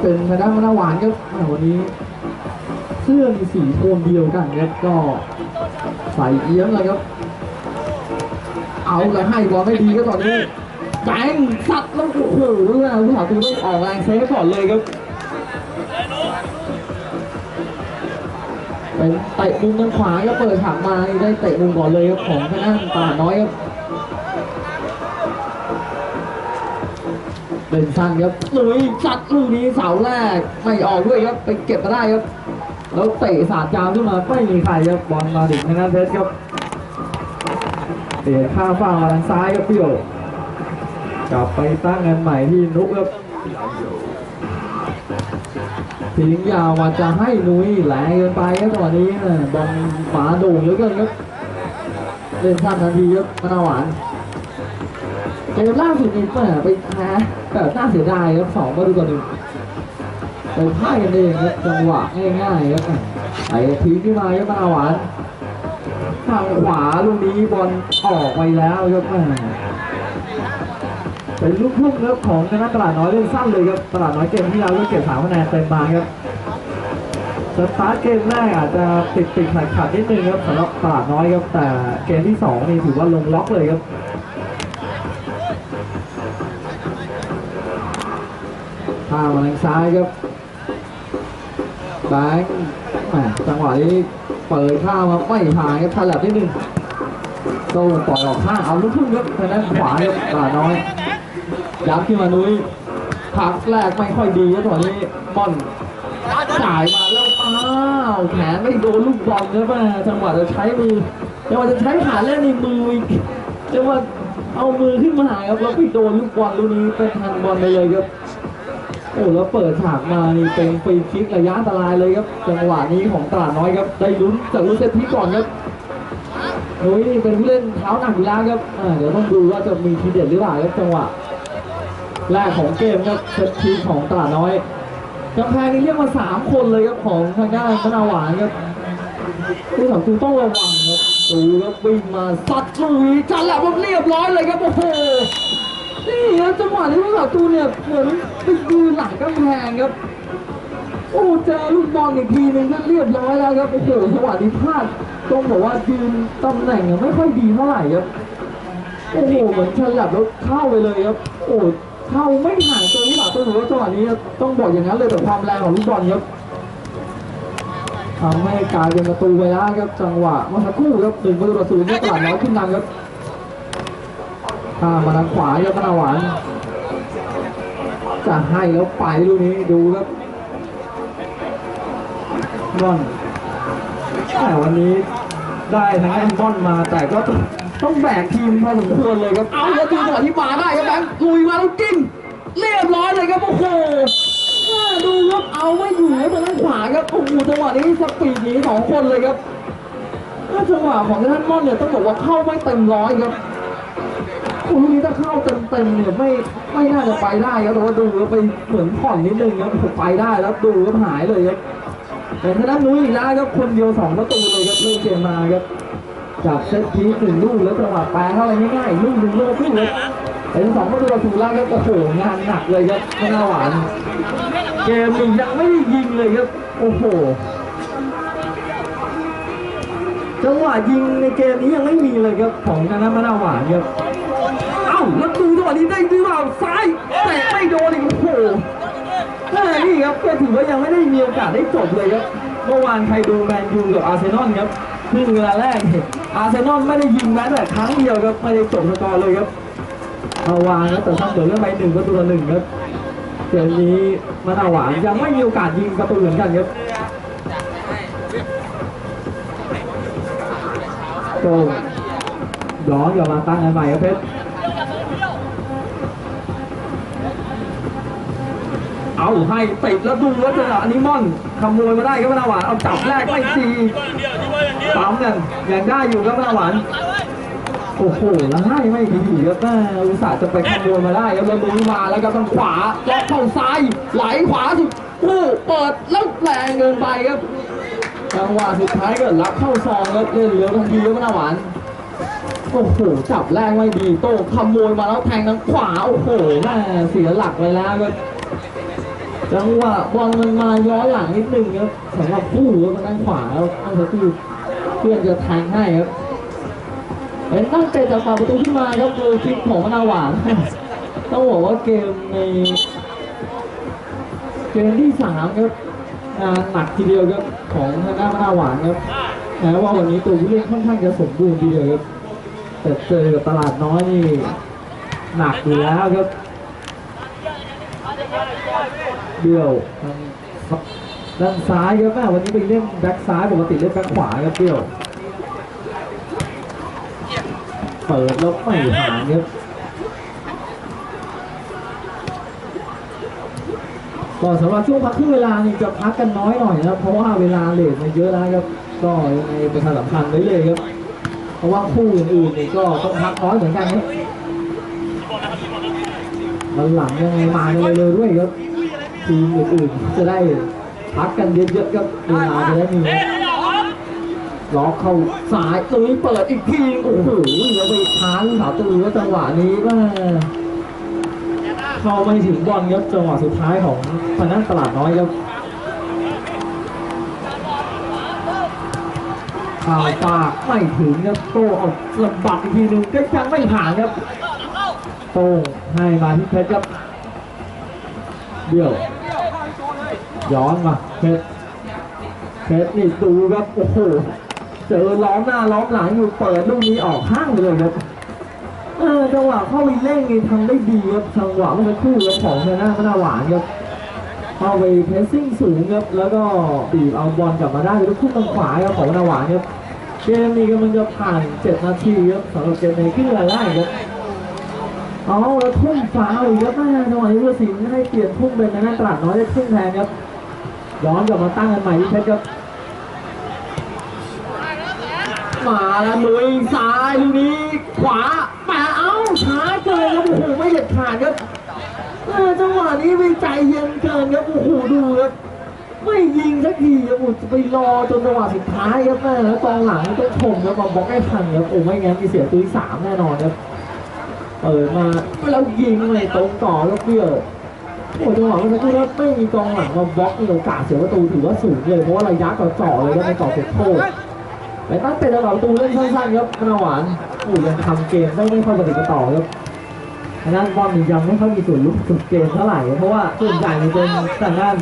เป็นทางด้านมะนาวหวานครับวันนี้เสื้อมีสีโทนเดียวกันครับก็ใส่เอี้ยมเลยครับ เอาแล้วให้บอลไม่ดีก็ตอนนี้แบงสัดแล้วโอ้โหเรื่องผู้สาวตูต้องออกแรงเซฟก่อนเลยครับเป็นเตะมุมทางขวาก็เปิดฉากมาได้เตะมุมก่อนเลยครับของทางด้านตาน้อยครับ เดินสั้นครับลุยจัดลูกนี้เสาแรกไม่ออกด้วยครับไปเก็บมาได้ครับ แล้วเตะสาดยาวขึ้นมาไม่มีใครครับบอลมาถึงทางด้นเพชรครับเตะข้ามฝั่งมาทางซ้ายครับพี่โอกลับไปตั้งกันใหม่ที่นุกครับทิ้งยาวมาจะให้นุ้ยแหลงเกินไปครับตอนนี้นะบอลหมาด่งเหลือเกินครับเล่นสั้นทันทีครับมะนาวหวาน เกมล่าสุดนี่แหม่ไปแพ้แบบน่าเสียดายครับสองประตูต่อหนึ่งไปพ่ายกันเองครับจังหวะง่ายๆครับไอ้ทิ้งขึ้นมาครับมาหวานทางขวาลูกนี้บอลออกไปแล้วครับเป็นลูกพุ่งครับของคณะตลาดน้อยเล่นสั้นเลยครับตลาดน้อยเกมที่แล้วเก็บสามคะแนนเต็มมาครับสตาร์ทเกมแรกอาจจะติดติดขัดขัดนิดนึงครับสำหรับตลาดน้อยครับแต่เกมที่สองนี่ถือว่าลงล็อกเลยครับ ข้ามมาทางซ้ายครับแบงค์จังหวะนี้เปิดข้ามมาไม่ผ่านครับทันแลบนิดนึงโดนปล่อยออกข้างเอาลูกทุ่งครับทางด้านขวาครับตาน้อยยับขึ้นมานุ้ยพักแรกไม่ค่อยดีครับตอนนี้บอลจ่ายมาแล้วอ้าวแขนไม่โดนลูกบอลครับแม่จังหวะจะใช้มือจังหวะจะใช้ขาเล่นในมือจังหวะเอามือขึ้นมาหาครับแล้วไปโดนลูกบอลลูกนี้เป็นทันบอลไปเลยครับ โอ้แล้วเปิดฉากมานี่เป็นฟรีคิกระยะอันตรายเลยครับ จังหวะนี้ของตลาดน้อยครับ ได้ลุ้นจากลุ้นเซตพีก่อนครับโอ้ยนี่เป็นผู้เล่นเท้าหนักอยู่แล้วครับอ่าเดี๋ยวต้องดูว่าจะมีทีเด็ดหรือเปล่าครับจังหวะแรกของเกมครับเซตพีของตลาดน้อยกำแพงนี่เรียกมาสามคนเลยครับของทางด้านมะนาวหวานครับผู้สาวตูต้องระวังครับดูครับวิ่งมาซัดลุยจันแหละมันเรียบร้อยเลยครับโอ้โห นี่ครับจังหวะที่ผู้สาวตูเนี่ยเหมือนไปยืนหลังกำแพงครับโอ้เจอลูกบอลอีกทีนึงก็เรียบร้อยแล้วครับโอ้โหจังหวะนี้พลาดต้องบอกว่ายืนตำแหน่งยังไม่ค่อยดีเท่าไหร่ครับโอ้โหเหมือนฉลับแล้วเข้าไปเลยครับโอ้เข้าไม่ห่างตัวนี้หลาตัวหนูว่าจังหวะนี้ต้องบอกอย่างนั้นเลยแต่ความแรงของลูกบอลครับทำให้กลายเป็นประตูไปแล้วครับจังหวะเมื่อสักครู่ครับหนึ่งประตูต่อศูนย์เนี่ตลาดน้อยขึ้นนำครับ ข้ามมาทางขวาครับมะนาหวานจะให้แล้วไปลูกนี้ดูครับบอลแต่วันนี้ได้ทั้งแอนบอนมาแต่ก็ต้องแบกทีมพอสมควรเลยครับ เอาแล้วดูจังหวะที่มาได้ครับแบงค์ลุยมาแล้วจิ้มเรียบร้อยเลยครับโอ้โหดูครับเอาไม่อยู่ทางด้านขวาครับโอ้โหจังหวะนี้สปีดหนีสองคนเลยครับถ้าจังหวะของท่านมอนเนี่ยต้องบอกว่าเข้าไม่เต็มร้อยครับ ลูกนี้ถ้าเข้าเต็มเต็มๆเนี่ยไม่ไม่น่าจะไปได้ครับแต่ว่าดูแล้วไปเหมือนผ่อนนิดนึงครับไปได้แล้วดูก็หายเลยครับแต่ทางด้านนุ้ยอีกแล้วครับคนเดียวสองประตูเลยครับเริ่มเกมมาครับจับเซตพีหนึ่งลูกแล้วจังหวะแปลเข้าไปง่ายๆลูกหนึ่งลูกลูกเลยเป็นสองประตูต่อศูนย์แล้วครับโอ้โหงานหนักเลยครับไม่น่าหวานเกมหนึ่งยังไม่ได้ยิงเลยครับโอ้โหจังหวะยิงในเกมนี้ยังไม่มีเลยครับของทางด้านมะนาวหวานครับ แล้วดูจังหวะนี้ได้หรือเปล่าซ้ายแต่ไม่โดนอีกโอ้โหแม่นี่ครับก็ถือว่ายังไม่ได้มีโอกาสได้จบเลยครับเมื่อวานใครดูแมนยูกับอาร์เซนอลครับครึ่งเวลาแรกเนี่ยอาร์เซนอลไม่ได้ยิงแม้แต่ครั้งเดียวครับไม่ได้จบสกอร์เลยครับเอาวางครับแต่ทำเดือดเรื่องไปหนึ่งประตูต่อหนึ่งครับเกมนี้มะนาหวานยังไม่มีโอกาสยิงประตูเหมือนกันครับโต้ย้อนกลับมาตั้งกันใหม่ครับเพชร เอาให้ติดแล้วดูแล้วจังหวะนี้ม่อนขโมยมาได้ครับมะนาหวานเอาจับแรกไม่ดีปั๊มกันยังได้อยู่ครับมะนาหวานโอ้โหแล้วให้ไม่ดีครับแม่อุตส่าห์จะไปขโมยมาได้ครับแล้วลุยมาแล้วก็ทางขวาล็อกเข้าซ้ายไหลขวาสุดผู้เปิดแล้วแรงเกินไปครับจังหวะสุดท้ายก็รับเข้าซองแล้วเล่นเหลือทันทีครับมะนาหวานโอ้โหจับแรกไม่ดีโต้ขโมยมาแล้วแทงทางขวาโอ้โหแม่เสียหลักไปแล้วครับ จังหวะบอลมันมาย้อนหลังนิดนึงครับสำหรับผู้ครับทางด้านขวาแล้วอันเคือเพื่อนจะแทงให้ครับเป็นตั้งเตะจากฝั่งประตูขึ้นมาครับโดยคลิปของมนาหวานต้องบอกว่าเกมในเกมที่สามครับงานหนักทีเดียวครับของทางด้านมนาหวานครับแม้ว่าวันนี้ตัวผู้เล่นค่อนข้างจะสมบูรณ์ทีเดียวครับแต่เจอกับตลาดน้อยนี่หนักอยู่แล้วครับ เดี่ยวทางด้านซ้ายครับแม่วันนี้ไปเล่นแบ็คซ้ายปกติเล่นแบ็คขวาครับเดี่ยวเปิดแล้วไม่หานครับก็สำหรับช่วงพักครึ่งเวลานี่จะพักกันน้อยหน่อยนะเพราะว่าเวลาเลทมันเยอะแล้วครับก็ยังไงประชาสัมพันธ์ไว้เลยครับ เพราะว่าคู่อื่นๆนี่ก็ต้องพักน้อยเหมือนกันครับวันหลังยังไงมากันเร็วๆด้วยครับ ทีมอื่นๆจะได้พักกันเยอะๆครับเวลาจะได้มีล็อกเข้าซ้ายตุ้ยเปิดอีกทีโอ้โหแล้วไปค้างสาวตือว่าจังหวะนี้ว่าเข้าไม่ถึงบอลครับจังหวะสุดท้ายของทางด้านตลาดน้อยครับข่าวปากไม่ถึงครับโต้เอาสะบัดอีกทีหนึ่งก็ยังไม่ผ่านครับโต้งให้มาที่เพชรครับเดี่ยว ย้อนมาเพชรเพชรนี่ดูครับโอ้โหเจอล้อมหน้าล้อมหลังอยู่เปิดลูกนี้ออกข้างไปเลยครับเออจังหวะเข้าไปเร่งนี่ทำได้ดีครับจังหวะเมื่อสักครู่ครับของทางหน้ามะนาหวานครับเข้าไปเพสซิ่งสูงครับแล้วก็บีบเอาบอลกลับมาได้ลูกคู่ทางขวาครับของมะนาหวานครับเกมนี้กำลังจะผ่าน7นาทีครับสำหรับเกมในครึ่งเวลาแรกครับเอาแล้วทุ่มฟ้าวอีกครับแม่จังหวะนี้ผู้สิงให้เปลี่ยนทุ่มเป็นทางด้าตลาดน้อยได้ครึ่งแทนครับ ย้อนกลับมาตั้งกันใหม่ที่เพชรครับมาแล้วลุยซ้ายลูกนี้ ขวาแปะเอ้าช้าเกินครับโอ้โหไม่เด็ดขาดครับจังหวะนี้ไปใจเย็นเกินครับโอ้โหดูครับไม่ยิงสักทีครับจะไปรอจนจังหวะสุดท้ายครับแม่แล้วกองหลังต้องชมครับมาบล็อกให้ทันครับโอ้ไม่งั้นมีเสียตุ้ยสามแน่นอนครับเปิดมาแล้วยิงเลยตรงต่อแล้วเปรี้ยว โอ้จังหวะเมื่อสักครู่ครับไม่มีกองหลังมาบล็อกมีโอกาสเสียประตูถือว่าสูงเลยเพราะว่าระยะต่อจ่อเลยครับในต่อเขตโทษไปตั้งเป็นระดับประตูเล่นสั้นๆครับมะนวหวานอู้ยังทำเกมได้ไม่ค่อยปฏิบัติต่อครับทางด้านบอลยังไม่ค่อยมีส่วนลุกสุดเกมเท่าไหร่เพราะว่าส่วนใหญ่เป็นทางด้าน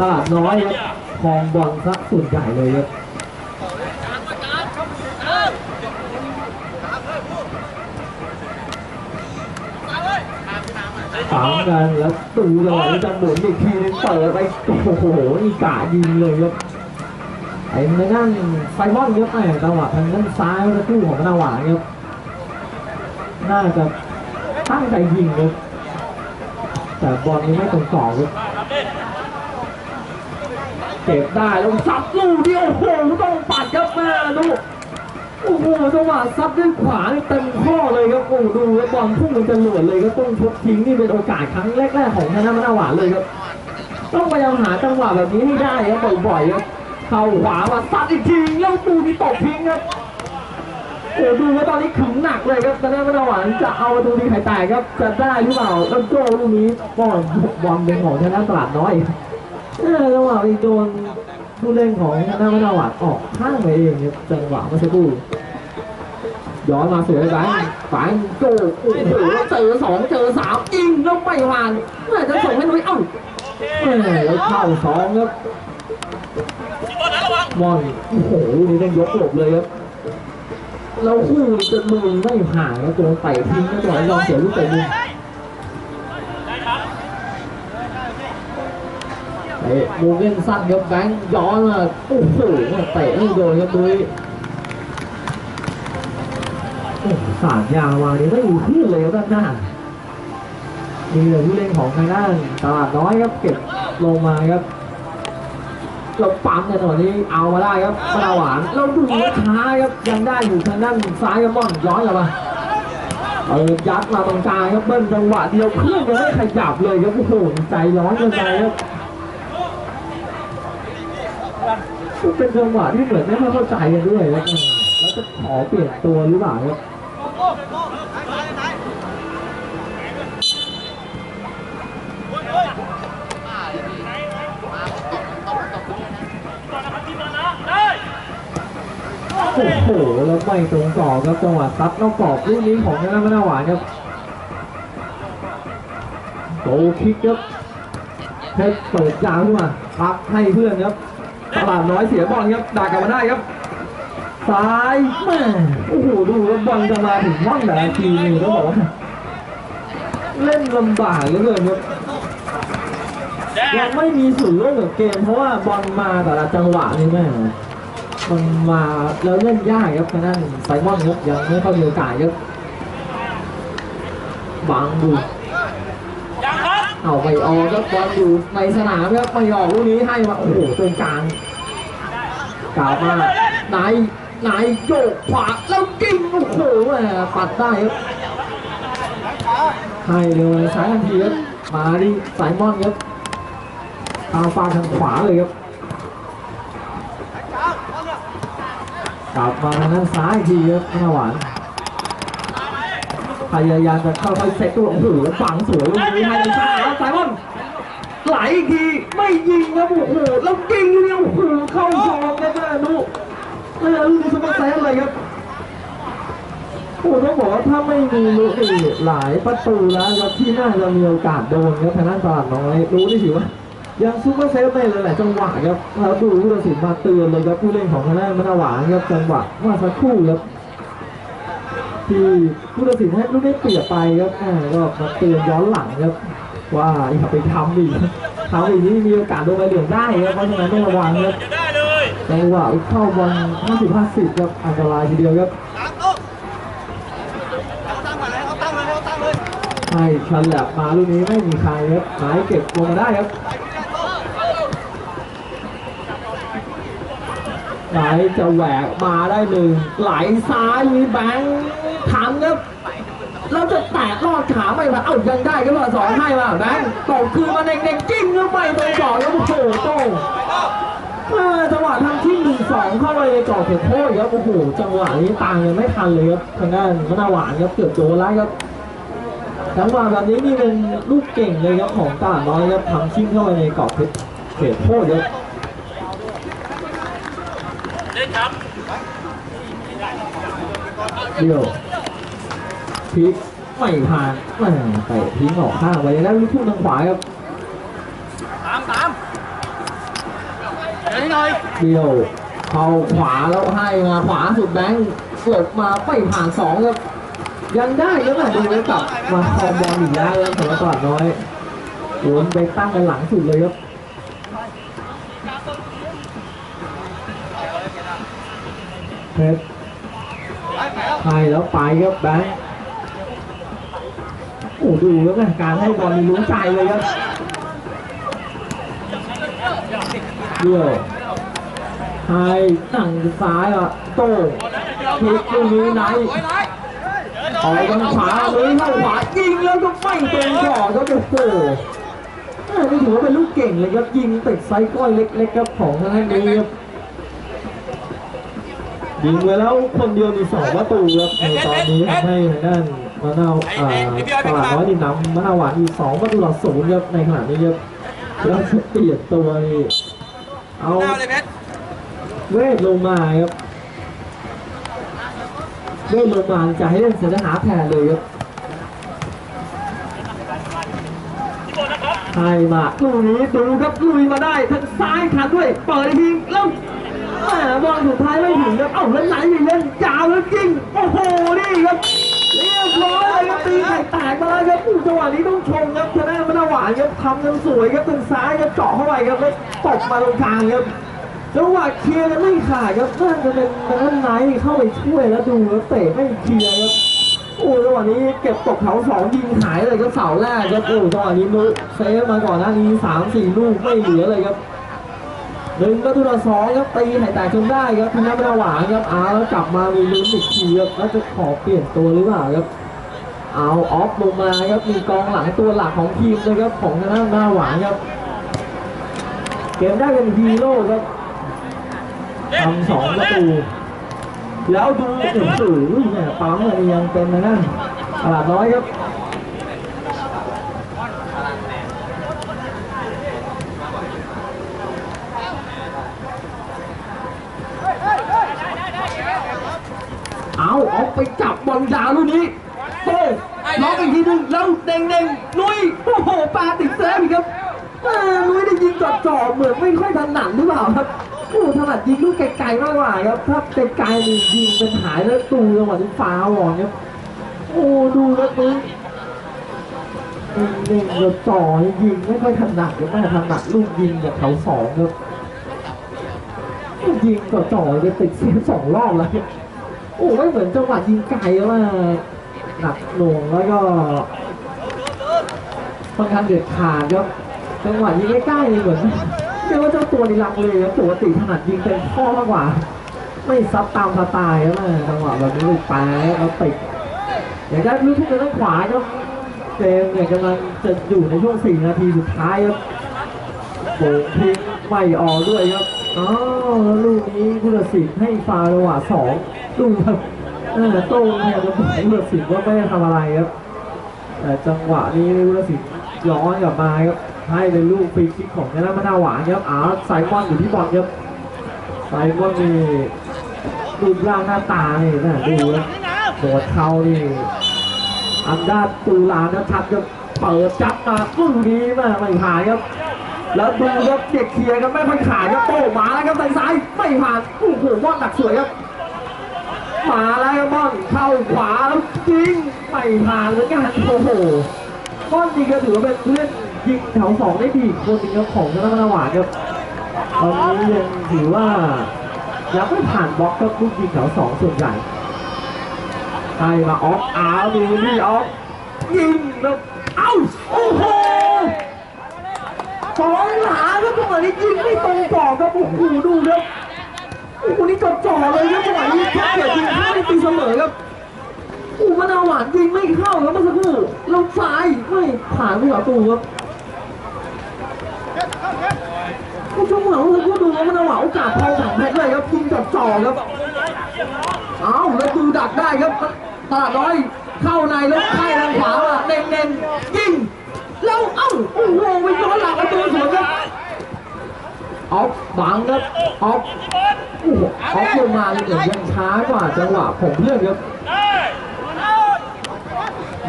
ตลาดน้อยครับครองบอลซะส่วนใหญ่เลยครับ ตามกันแล้วตูเลยจะหมุนอีกทีนึงเปิดไปโอ้โหอีกายิงเลยครับไอ้ทางด้านไฟบอลครับแหม่จังหวะทางด้านซ้ายเมื่อสักครู่ของมะนาวหวานครับน่าจะตั้งใจยิงครับแต่บอลนี้ไม่ตรงกรอบครับเก็บได้แล้วซับลูกเดียวโอ้โหต้องปัดครับแม่ลูก โอ้โหจังหวะซับด้วยขวาเต็มข้อเลยครับโอ้ดูบบอลพุ่งมันจะหลวดเลยก็ต้องทุบทิ้งนี่เป็นโอกาสครั้งแรกๆของทางด้ามะนาวหวานเลยครับต้องพยายามหาจังหวะแบบนี้ให้ได้ครับบ่อยๆครับเข้าขวามาซัดอีกทีแล้วดูนี่ตกทิ้งครับโอ้ดูว่าตอนนี้ขึงหนักเลยครับตอนนี้ไม่ต้องหวานจะเอาประตูดีไข่แตกครับจะได้หรือเปล่าแล้วโจ้ลูกนี้บอลบอลเป็นของชนะตลาดน้อยเออจังหวะไปโดน ผู้เล่นของชนะไม่ต้องหวานออกข้างไปเองครับจังหวะเมื่อสักครู่ย้อนมาสวยแบงค์แบงค์โจ้โอ้โหเจอสองเจอสามยิงแล้วไม่ผ่านแม่จะส่งให้นุ้ยเอ้าแล้วเข้าสองครับบอลโอ้โหนี่ต้องยกหลบเลยครับแล้วคู่จะมือไม่ห่างแล้วตัวเตะทิ้งก็ปล่อยยอมเสียลูกเตะมุม เตะมุมเล่นสั้นครับแบงค์ย้อนมาโอ้โหเตะไม่โดนครับดุยสาดยาววางนี้ไม่อยู่ขึ้นเลยครับด้านหน้ามีเหลือผู้เล่นของทางด้านตลาดน้อยครับเก็บลงมาครับเราปั๊มในตอนนี้เอามาได้ครับมะนาหวานเราดูช้าครับยังได้อยู่ทางด้านซ้ายครับบอลย้อนกลับมาเออยัดมาตรงกลางครับเบิ้ลจังหวะเดียวเครื่องยังไม่ขยับเลยครับโอ้โหใจร้อนเกินไปครับ เป็นจังหวะที่เหมือนไม่เข้าใจกันด้วยแล้วแล้วจะขอเปลี่ยนตัวหรือเปล่าครับโอ้โหแล้วไม่ตรงต่อครับจังหวะซัดนอกกรอบลูกนี้ของนักมนาหวานครับโตคิกครับเพชรเปิดยาวขึ้นมาพักให้เพื่อนครับ ตลาดน้อยเสียบอลครับด่ากลับมาได้ครับ ซ้ายแม่โอ้โหดูบอลจะมาถึงว่างแต่ละทีนี่ต้องบอกว่าเล่นลำบากเหลือเกินครับยังไม่มีส่วนร่วมกับเกม เพราะว่าบอลมาแต่ละจังหวะนี่แม่มันมาแล้วเล่นยากครับทางด้านไซมอนครับยังไม่ค่อยมีโอกาสครับบังดู เอาไปออกครับบอลอยู่ในสนามครับไม่ออกลูกนี้ให้มาโอ้โหตรงกลางกล่าวมาไหนไหนโยกขวาแล้วกิ้งโอ้โหแม่ปัดได้ครับให้เลยซ้ายทันทีครับมาดิไซมอนครับเอาฟาทางขวาเลยครับกลับมาทางด้านซ้ายอีกทีครับหน้าหวาน พยายามจะเข้าไปเซตตัวโอ้โหแล้วฝังสวยลูกนี้ให้ทางซ้ายแล้วไซมอนไหลอีกทีไม่ยิงครับโอ้โหแล้วยิงเนี่ยโอ้โหเข้าซองครับแม่นุไม่เอาลูกนี้ซุปเปอร์เซฟเลยครับโอ้โหต้องบอกว่าถ้าไม่มีลูกนี่หลายประตูแล้วครับที่น่าจะมีโอกาสโดนครับทางด้านตลาดน้อยรู้นี่ถือว่ายังซุปเปอร์เซฟได้หลายๆจังหวะครับแล้วดูผู้ตัดสินมาเตือนเลยครับผู้เล่นของทางด้านมะนาวหวานครับจังหวะเมื่อสักครู่ครับ ที่ผู้ตัดสินให้ลูกได้เปรียบไปครับแหม่ก็มาเตือนย้อนหลังครับว่าอย่าไปทำอีกทำอีกนี่มีโอกาสโดนใบเหลืองได้ครับเพราะฉะนั้นต้องระวังครับจะได้เลยจังหวะเข้าบอล50 50ครับอันตรายทีเดียวครับตั้งมาแล้วตั้งมาแล้วตั้งเลยให้ชันแลบมาลูกนี้ไม่มีใครครับหมายเก็บลงมาได้ครับไหลจะแหวกมาได้หนึ่งไหลซ้ายมีแบงค์ ทำครับเราจะแตะลอดขาไม่ผ่านเอ้ายังได้ก็มาสองให้มาแบงค์ตกคืนมาเด็กๆจิ้งแล้วไม่ตรงก่อนแล้วโอ้โหโต้งจังหวะทำที่หนึ่งสองเข้าไปในกรอบเขตโทษครับโอ้โหจังหวะนี้ตามยังไม่ทันเลยครับทางด้านมนาหวานครับเกือบโดนแล้วครับจังหวะแบบนี้นี่เป็นลูกเก่งเลยครับของตลาดน้อยครับทำชิ่งเข้าไปในกรอบเขตโทษครับเล่นครับเดียว พลิกไม่ผ่านแม่เตะทิ้งออกข้างไปแล้วลูกทุ่งทางขวาครับตามตามเดี๋ยวให้หน่อยเดียวเข้าขวาแล้วให้มาขวาสุดแบงค์กดมาไม่ผ่านสองครับยังได้ครับแต่ดูแล้วกลับมาคอมบอลอีกแล้วครับสำหรับตลาดน้อยโวนไปตั้งกันหลังสุดเลยครับเพชรให้แล้วไปครับแบงค์ โอ้ดูแล้วนะการให้บอลมีลุ้นใจเลยครับเดียวไทยตั้งซ้ายอะโต้งพลิกลูกนี้ไหนออกทางขวาเลยเข้าขวายิงแล้วก็ไม่ตรงก่อนครับโอ้โหแม่นี่ถือว่าเป็นลูกเก่งเลยครับยิงติดไซส์ก้อยเล็กๆครับของทางด้านนี้ครับยิงไปแล้วคนเดียวมีสองประตูครับในตอนนี้ทำให้ทางด้าน มะนาวอ่าตลาดน้อยนี่นำมะนาวหวานอีกสองประตูต่อศูนย์ครับในขณะนี้ครับแล้วจะเปลี่ยนตัวนี่เอาหน้าเลยเพชรเวทลงมาครับเวทลงมาจะให้เล่นเสือทหารแทนเลยครับที่บนนะครับให้มาลูกนี้ดูครับลุยมาได้ทางซ้ายทันด้วยเปิดอีกทีแล้วแหมบอลสุดท้ายไม่ถึงครับเอ้าแล้วไหนไปเล่นยาวแล้วจริงโอ้โหนี่ครับเร้อยเลยครับตีไข่แตกมาแล้วครับจังหวะนี้ต้องชมครับชนะมะนาวหวานครับทำกันสวยครับทางซ้ายครับเจาะเข้าไปครับแล้วตบมาตรงกลางครับจังหวะเคลียร์กันไม่ขาดครับน่าจะเป็นด้านในเข้าไปช่วยแล้วดูแล้วเตะไม่เคลียร์ครับโอ้จังหวะนี้เก็บตกเขาสองยิงหายเลยครับเสาแรกครับโอ้จังหวะนี้มุเซฟมาก่อนหน้านี้สามสี่ลูกไม่เหลือเลยครับหนึ่งประตูต่อสองครับตีไข่แตกจนได้ครับทางด้านหวานครับเอาแล้วกลับมามีลุ้นอีกทีครับแล้วจะขอเปลี่ยนตัวหรือเปล่าครับ เอาออฟลงมาครับมีกองหลังตัวหลักของทีมเลยครับของทางด้านหน้าหวานครับ เกมได้เป็นฮีโร่ครับทำสองประตูแล้วดูโอ้โหเนี่ยปั๊มยังเป็นนะนั่นตลาดน้อยครับเอาออกไปจับบอลยาวลูกนี้ โต้ล็อกอีกทีหนึงแล้วเด้งเด้งนุ้ยโอ้โหปาติดเซฟอีกครับเออนุ้ยได้ยิงจ่อเหมือนไม่ค่อยถนัดหรือเปล่าครับโอ้ถนัดยิงลูกไกลๆมากกว่าครับถ้าไกลๆนี่ยิงเป็นหายแล้วตูจังหวะนี้ฟ้าหวอ่อนครับโอ้ดูแล้วนุ้ยเด้งๆจ่อยิงไม่ค่อยถนัดครับไม่ถนัดลูกยิงแบบเขาสองครับยิงจ่อๆจะติดเซฟสองรอบแล้วเนี่ยโอ้ไม่เหมือนจังหวะยิงไกลว่า หนักหน่วงแล้วก็ค่อนข้างเด็ดขาดครับจังหวะยิงใกล้ๆนี่เหมือนเรียกว่าเจ้าตัวนี่ลังเลยครับปกติถนัดยิงเต็มข้อมากกว่า ไม่ซับตามสไตล์แล้วนะจังหวะแบบนี้ลูกแป๊ะแล้วติดอย่างได้ลูกทุกทางขวาครับเกมเนี่ยกำลังจะอยู่ในช่วง4นาทีสุดท้ายครับโป่ทิ้งไม่ออกด้วยครับอ้าวแล้วลูกนี้ผู้ตัดสินให้ฟาวล์จังหวะสองดูครับ เออโต้งเนี่ยจะบอกผู้ตัดสินว่าไม่ได้ทำอะไรครับ แต่จังหวะนี้ผู้ตัดสินย้อนกลับมาครับ ให้เป็นลูกฟรีคิกของยนามานาหวานครับอ้าวไซมอนอยู่ที่บอลครับไซมอนนี่รูปร่างหน้าตาเนี่ยนะดูครับโดดเขานี่อันด้าตูลานะชัดครับเปิดจับมาลูกนี้มาไม่ผ่านครับ แล้วดูครับเด็กเคลียร์ครับไม่ค่อยขาดครับโต้มาแล้วครับซ้ายไม่ผ่านโอ้โหบอลหนักสวยครับ มาแล้วครับอลเข้าขวาแล้วยิงไม่ผ่านเหมือนกันโอ้โหบอลจริงก็ถือว่าเป็นผู้เล่นยิงแถวสองได้ดีอีกคนหนึงครับของชนะมนหวานครับตอนนี้ยังถือว่ายังไม่ผ่านบล็อกครับลูกยิงแถวสองส่วนใหญ่ให้มาออฟอ้าวดูนี่ออฟยิงแล้วเอ้าโอ้โหสองหลาแล้วจังหวะนี้ยิงไม่ตรงกรอบครับโอ้โหดูครับโอ้โหนี่จ่อเลยครับจังหวะนี้เกิดยิง เสมอครับโอ้มะนาวหวานยิงไม่เข้าครับเมื่อสักครู่ลงซ้ายไม่ผ่านผู้ต่อตูครับโอ้จังหวะเมื่อสักครู่ดูมะนาวหวานโอกาสทองสามเพชรเลยครับยิงจับจ่อครับเอาแล้วดูดักได้ครับตลาดน้อยเข้าในแล้วไข่ทางขวามาเน่งเน่งๆยิงแล้วเอ้าโอ้โหไปย้อนหลังประตูสวนครับ ออฟบังครับออฟโอ้โหออฟลงมาเลยเดี๋ยวยังช้ากว่าจังหวะผมเพื่อนครับ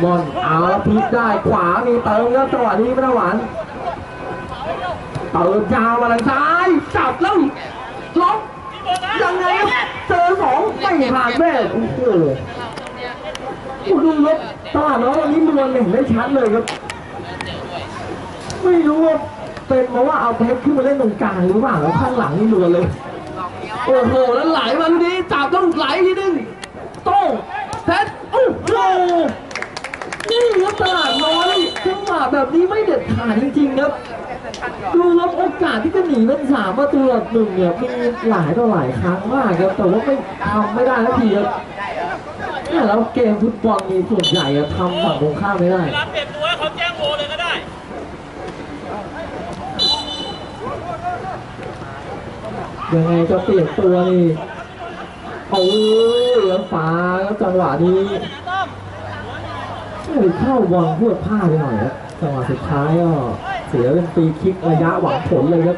บอลเอาพลิกได้ขวามีเติมครับจังหวะนี้ไม่ได้หวานเติมยาวมาทางซ้ายจับแล้วล็อกยังไงครับเจอสองไม่ผ่านแม่โอ้โหโอ้ดูครับตาดน้อยวันนี้นวลเห็นได้ชัดเลยครับ ไม่รู้ว่า เป็นเพราะว่าเอาเพชรขึ้นมาเล่นตรงกลางหรือเปล่าแล้วข้างหลังนี่นวเลย โอ้โหแล้วไหลมาทีนี้จับต้องไหลทีนึงโต้งเพชรโอ้โหนี่ครับตลาดน้อยจังหวะแบบนี้ไม่เด็ดขาดจริงๆครับดูรับโอกาสที่จะหนีเป็นสามประตูหนึ่งเนี่ยมีหลายต่อหลายครั้งมากครับแต่ว่าไม่ทำไม่ได้สักทีครับเนี่ยแล้วเกมฟุตบอลมีส่วนใหญ่ทำฝั่งตรงข้ามไม่ได้เวลาเปลี่ยนตัวเขาแจ้งโวเลยก็ได้ ยังไงจะเปลี่ยนตัวนี่โอ้ยแล้วฟ้าแล้วจังหวะนี้เอ้ยข้าบอลพูดพลาไปหน่อยครับจังหวะสุดท้ายก็เสียเป็นฟรีคิกระยะหวังผลเลยครับ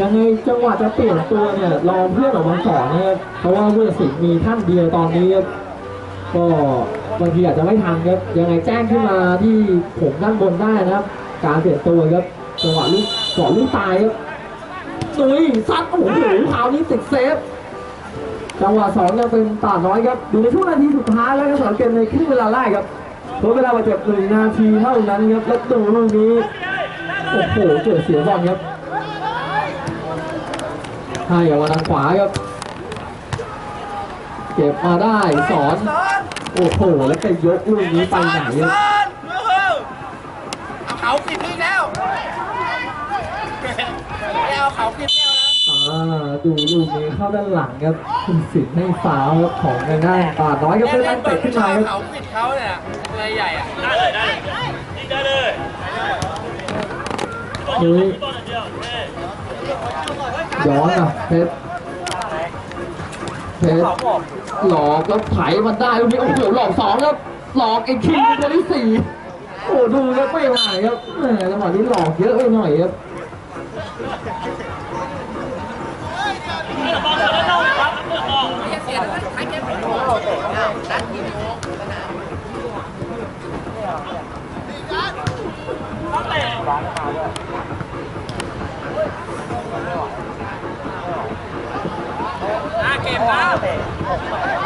ยังไงจังหวะจะเปลี่ยนตัวเนี่ยรอเพื่อนออกมาก่อนนะครับเพราะว่าผู้ตัดสินมีท่านเดียวตอนนี้ก็บางทีอาจจะไม่ทันครับยังไงแจ้งขึ้นมาที่ผมด้านบนได้นะครับ การเปลี่ยนตัวครับจังหวะลูกก่อนลูกตายครับนุ้ยซัดโอ้โหคราวนี้ติดเซฟจังหวะสองยังเป็นตาดน้อยครับอยู่ในช่วงนาทีสุดท้ายแล้วก็สำหรับเกมในครึ่งเวลาแรกครับทดเวลาบาดเจ็บหนึ่งนาทีเท่านั้นครับแล้วดูลูกนี้โอ้โหเกิดเสียบอลครับให้ออกมาทางขวาครับเก็บมาได้สอน โอ้โห แล้วก็ยกลูกนี้ไปไหนครับ เอาเขาปิดนี่แล้วไม่เอาเขาปิดแล้วนะอ่าดูลูกนี้เข้าด้านหลังครับคุณสิทธิ์ให้ฟาวล์ครับของทางด้านตาดน้อยครับเพื่อนเตะขึ้นมาครับเขาปิดเขาเนี่ยอะไรใหญ่อะได้เลยได้เลยยิงได้เลยนุ้ยย้อนอะเพชรเพชรหลอกแล้วไถมันได้ลูกนี้โอ้โหหลอกสองครับหลอกอีกทีตัวที่สี่ โอ้ดูแล้วไม่ไหวครับจังหวะนี้หลอกเยอะไปหน่อยครับเก็บแล้